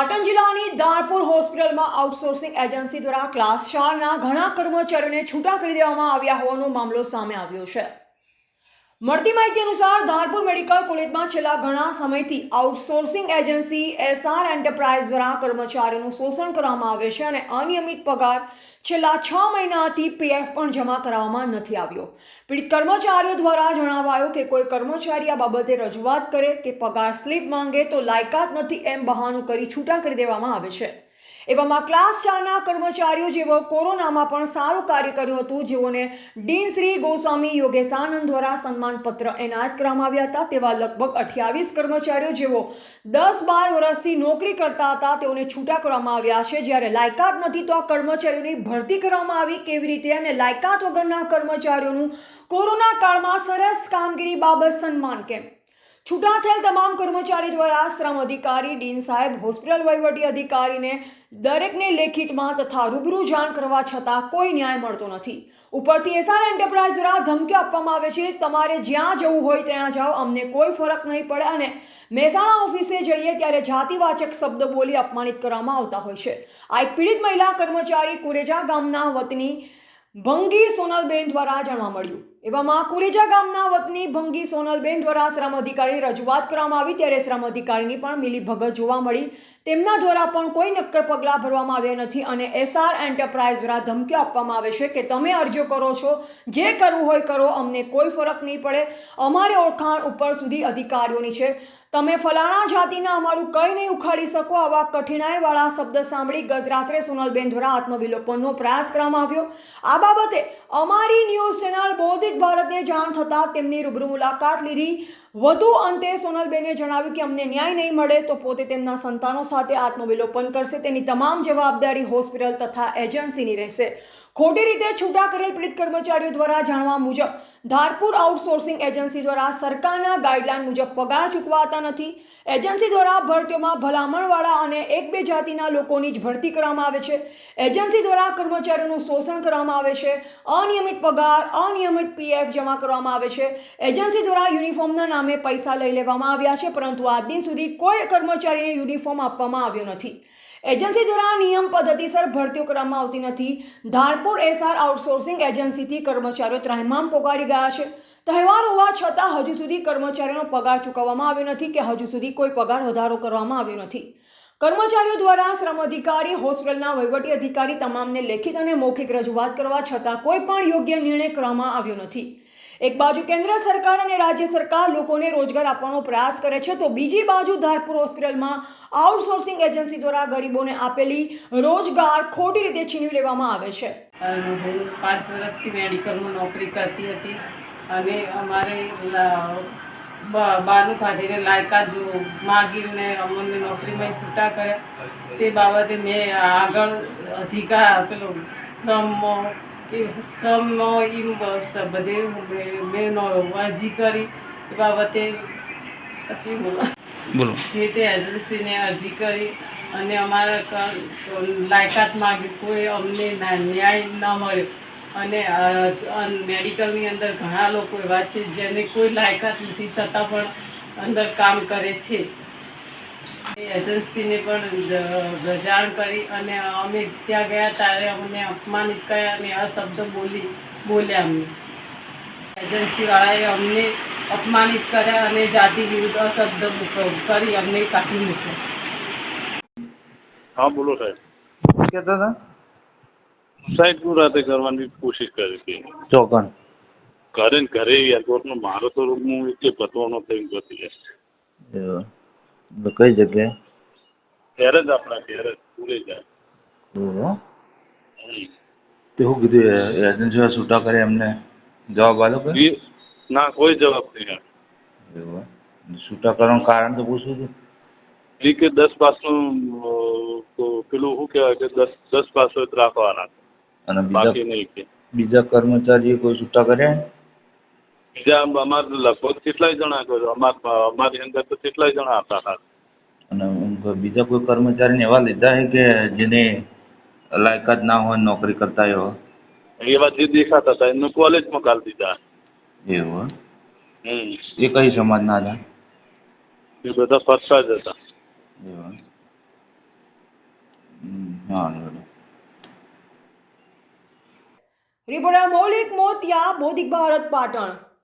પાટણ જિલ્લાની ધારપુર હોસ્પિટલમાં outsourcing agency દ્વારા ક્લાસ ચારના ઘણા કર્મચારીઓને છૂટા કરી દેવામાં આવ્યા હોવાનો મામલો સામે આવ્યો છે. મળતી માહિતી અનુસાર ધારપુર મેડિકલ કોલેજમાં છેલ્લા ઘણા સમયથી આઉટસોર્સિંગ એજન્સી, એસઆર એન્ટરપ્રાઇઝ દ્વારા કર્મચારીઓનું શોષણ કરવામાં આવે છે અને અનિયમિત પગાર છેલ્લા છ મહિનાથી પીએફ પણ જમા કરાવવામાં નથી આવ્યો. પીડિત કર્મચારીઓ દ્વારા જણાવાયું કે કોઈ કર્મચારી આ બાબતે રજૂઆત કરે કે પગાર સ્લીપ માંગે તો લાયકાત નથી એમ બહાનું કરી છૂટા કરી દેવામાં આવે છે. એવામાં ક્લાસ ચારના કર્મચારીઓ જેઓ કોરોનામાં પણ સારું કાર્ય કર્યું હતું. જેઓને ડીન શ્રી ગોસ્વામી યોગેશાનંદ દ્વારા સન્માનપત્ર એનાયત કરવામાં આવ્યા હતા. તેવા લગભગ અઠ્યાવીસ કર્મચારીઓ જેઓ દસ બાર વર્ષથી નોકરી કરતા હતા, તેઓને છૂટા કરવામાં આવ્યા છે. જ્યારે લાયકાત નથી તો આ કર્મચારીઓની ભરતી કરવામાં આવી કેવી રીતે અને લાયકાત વગરના કર્મચારીઓનું કોરોના કાળમાં સરસ કામગીરી બાબત સન્માન કેમ? છૂટા થયેલ તમામ કર્મચારી દ્વારા શ્રમ અધિકારી ડીન સાહેબ, હોસ્પિટલ વહીવટી અધિકારીને દરેકને લેખિતમાં તથા રૂબરૂ જાણ કરવા છતાં કોઈ ન્યાય મળતો નથી. ઉપરથી એસઆર એન્ટરપ્રાઇઝ દ્વારા ધમકી આપવામાં આવે છે, તમારે જ્યાં જવું હોય ત્યાં જાઓ, અમને કોઈ ફરક નહીં પડે અને મહેસાણા ઓફિસે જઈએ ત્યારે જાતિવાચક શબ્દ બોલી અપમાનિત કરવામાં આવતા હોય છે. આ એક પીડિત મહિલા કર્મચારી કુરેજા ગામના વતની ભંગી સોનલબેન દ્વારા જાણવા મળ્યું. એવામાં કુરેજા ગામના વતની ભંગી સોનલબેન દ્વારા શ્રમ અધિકારીની રજૂઆત કરવામાં આવી. ત્યારે શ્રમ અધિકારીની પણ મિલીભગત જોવા મળી. તેમના દ્વારા પણ કોઈ નક્કર પગલાં ભરવામાં આવ્યા નથી અને એસઆર એન્ટરપ્રાઇઝ દ્વારા ધમકીઓ આપવામાં આવે છે કે તમે અરજીઓ કરો છો. જે કરવું હોય કરો, અમને કોઈ ફરક નહીં પડે. અમારે ઓળખાણ ઉપર સુધી અધિકારીઓની છે. તમે ફલાણા જાતિના અમારું કંઈ નહીં ઉખાડી શકો આવા કઠિનાઈવાળા શબ્દ સાંભળી ગત રાત્રે સોનલબેન દ્વારા આત્મવિલોપનનો પ્રયાસ કરવામાં આવ્યો. આ બાબતે અમારી ન્યૂઝ ચેનલ બૌદ્ધિક ભારતને જાણ થતાં તેમની રૂબરૂ મુલાકાત લીધી. વધુ અંતે સોનલબેને જણાવ્યું કે અમને ન્યાય નહીં મળે તો પોતે તેમના સંતાનો સાથે આત્મવિલોપન કરશે. તેની તમામ જવાબદારી હોસ્પિટલ તથા એજન્સીની રહેશે. ખોટી રીતે છૂટા કરેલ પીડિત કર્મચારીઓ દ્વારા જાણવા મુજબ, ધારપુર આઉટસોર્સિંગ એજન્સી દ્વારા સરકારના ગાઈડલાઈન મુજબ પગાર ચૂકવાતા નથી. એજન્સી દ્વારા ભરતીઓમાં ભલામણવાળા અને એક બે જાતિના લોકોની જ ભરતી કરવામાં આવે છે. એજન્સી દ્વારા કર્મચારીઓનું શોષણ કરવામાં આવે છે. અનિયમિત પગાર, અનિયમિત પીએફ જમા કરવામાં આવે છે. એજન્સી દ્વારા યુનિફોર્મના નામે પૈસા લઈ લેવામાં આવ્યા છે, પરંતુ આજ દિન સુધી કોઈ કર્મચારીને યુનિફોર્મ આપવામાં આવ્યો નથી. એજન્સી દ્વારા નિયમ પદ્ધતિસર ભરતીઓ કરવામાં આવતી નથી. ધારપુર એસઆર આઉટસોર્સિંગ એજન્સીથી કર્મચારીઓ ત્રાહિમામ પોગાડી ગયા છે. તહેવાર હોવા છતાં હજુ સુધી કર્મચારીઓનો પગાર ચૂકવવામાં આવ્યો નથી કે હજુ સુધી કોઈ પગાર વધારો કરવામાં આવ્યો નથી. કર્મચારીઓ દ્વારા શ્રમ અધિકારી, હોસ્પિટલના વહીવટી અધિકારી તમામને લેખિત અને મૌખિક રજૂઆત કરવા છતાં કોઈ પણ યોગ્ય નિર્ણય કરવામાં આવ્યો નથી. એક બાજુ કેન્દ્ર સરકાર અને રાજ્ય સરકાર લોકોને રોજગાર આપવાનો પ્રયાસ કરે છે, તો બીજી બાજુ ધારપુર હોસ્પિટલમાં આઉટસોર્સિંગ એજન્સી દ્વારા ગરીબોને આપેલી રોજગાર ખોટી રીતે છીનવી લેવામાં આવે છે. હું પાંચ વર્ષથી મેડિકલમાં નોકરી કરતી હતી અને અમારે બહારનું કાઢીને લાયકાત માગીને અમને નોકરીમાં છૂટા કર્યા. તે બાબતે મેં આગળ અધિકાર, પેલો શ્રમમાં એમ બસ બધે મેં અરજી કરી. એ બાબતે પછી બોલો. બોલો. જે તે એજન્સીને અરજી કરી અને અમારા લાયકાત માગી કોઈ અમને ન્યાય ન મળ્યો. અને મેડિકલની અંદર ઘણા લોકો એવા છે જેને કોઈ લાયકાત નથી છતાં પણ અંદર કામ કરે છે. એજન્સીને પણ જાણ કરી અને અમે ત્યાં ગયા ત્યારે અમને અપમાનિત કર્યા અને અશબ્દ બોલી બોલ્યા અમને. એજન્સીવાળાએ અમને અપમાનિત કર્યા અને જાતિ વિરુદ્ધ અશબ્દ કરી અમને કાઢી મૂક્યો. હા બોલો સાહેબ. કહેતા હતા? સાહેબ હું રાતે કરવાની કોશિશ કરી હતી. ચોકન ઘરે ને ઘરે એરપોર્ટનો મારો તો હું એટલે પતવાનો થઈને જતી. તો કઈ જગ્યાએ? ત્યારે જ આપણા ઘેર જ પૂરે જાય. તે શું કીધું એજન્સીમાં છૂટા કરે એમને જવાબ આલો કે ના કોઈ જવાબ નહીં આપ્યો. છૂટા કરવાનું કારણ તો પૂછવું હતું એ કે દસ પાસનું પેલું શું કહેવાય કે દસ દસ પાસો રાખવાના અને બાકી નહીં કે. બીજા કર્મચારીએ કોઈ છૂટા કર્યા? બીજા અમારે લગભગ કેટલાય જણા અમારે અમારી અંદર તો કેટલાય જણા હતા અને બીજા કોઈ કર્મચારીને એવા લીધા છે કે જેને લાયકાત ના હોય નોકરી કરતા એવા એવા જે દેખાતા હતા એમને કોલેજમાં કાઢી દીધા. એવું હમ. એ કઈ સમાજના હતા? એ બધા ફરસા જ હતા. એવું હા? રિપોર્ટર મૌલિક મોતિયા બોધિક ભારત પાટણ.